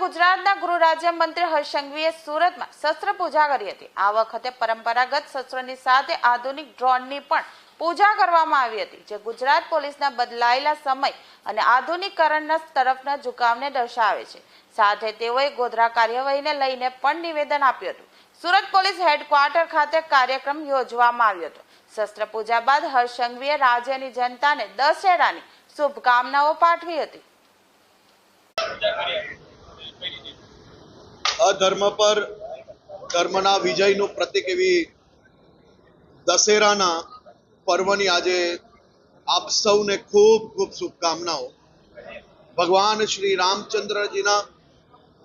ગુજરાતના ગૃહ રાજ્યમંત્રી હર્ષ સંઘવીએ સુરતમાં શસ્ત્ર પૂજા કરી હતી. આ વખતે પરંપરાગત શસ્ત્રોની સાથે આધુનિક ડ્રોનની પણ પૂજા કરવામાં આવી હતી, જે ગુજરાત પોલીસના બદલાયેલા સમય અને આધુનિકરણના તરફના ઝુકાવને દર્શાવે છે. સાથે તેઓએ ગોધરા કાર્યવાહીને લઈને પણ નિવેદન આપ્યું હતું. સુરત પોલીસ હેડક્વાર્ટર ખાતે કાર્યક્રમ યોજવામાં આવ્યો હતો. શસ્ત્ર પૂજા બાદ હર્ષ સંઘવીએ રાજ્યની જનતાને દશેરાની શુભકામનાઓ પાઠવી હતી. અધર્મ પર ધર્મના વિજયનું પ્રતીક એવી દશેરાના પર્વની આજે આપ સૌને ખૂબ ખૂબ શુભકામનાઓ. ભગવાન શ્રી રામચંદ્રજીના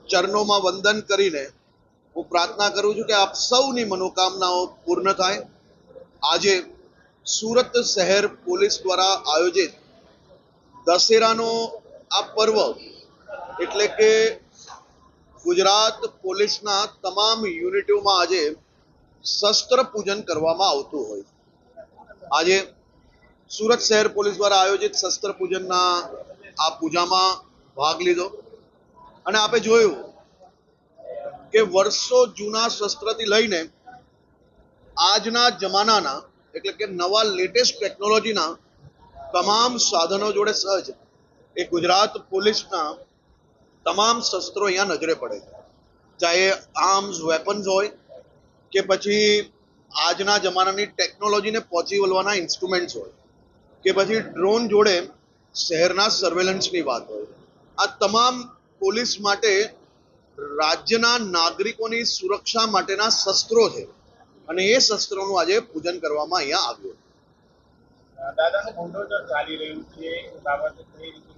ચરણોમાં વંદન કરીને હું પ્રાર્થના કરું છું કે આપ સૌની મનોકામનાઓ પૂર્ણ થાય. આજે સુરત શહેર પોલીસ દ્વારા આયોજિત દશેરાનો આ પર્વ એટલે કે ગુજરાત પોલીસના તમામ યુનિટોમાં આજે શસ્ત્ર પૂજન કરવામાં આવતું હોય. આજે સુરત શહેર પોલીસ દ્વારા આયોજિત શસ્ત્ર પૂજનના આ પૂજામાં ભાગ લીધો. અને આપે જોયું કે વર્ષો જૂના શસ્ત્રથી લઈને આજના જમાનાના એટલે કે નવા લેટેસ્ટ ટેકનોલોજીના તમામ સાધનો જોડે સહજ એ ગુજરાત પોલીસના તમામ શસ્ત્રો અહીંયા નજરે પડે છે. ચાહે આર્મ્સ વેપન્સ હોય કે પછી આજના જમાનાની ટેકનોલોજીને પહોંચી વળવાના ઇન્સ્ટ્રુમેન્ટ્સ હોય કે પછી ડ્રોન જોડે શહેરના સર્વેલન્સની વાત હોય. આ તમામ પોલીસ માટે રાજ્યના નાગરિકોની સુરક્ષા માટેના શસ્ત્રો છે અને એ શસ્ત્રોનું આજે પૂજન કરવામાં અહીંયા આવ્યું દાદાનું બુલડોઝર ચાલી રહ્યું છે. બાબતે કઈ રીતે?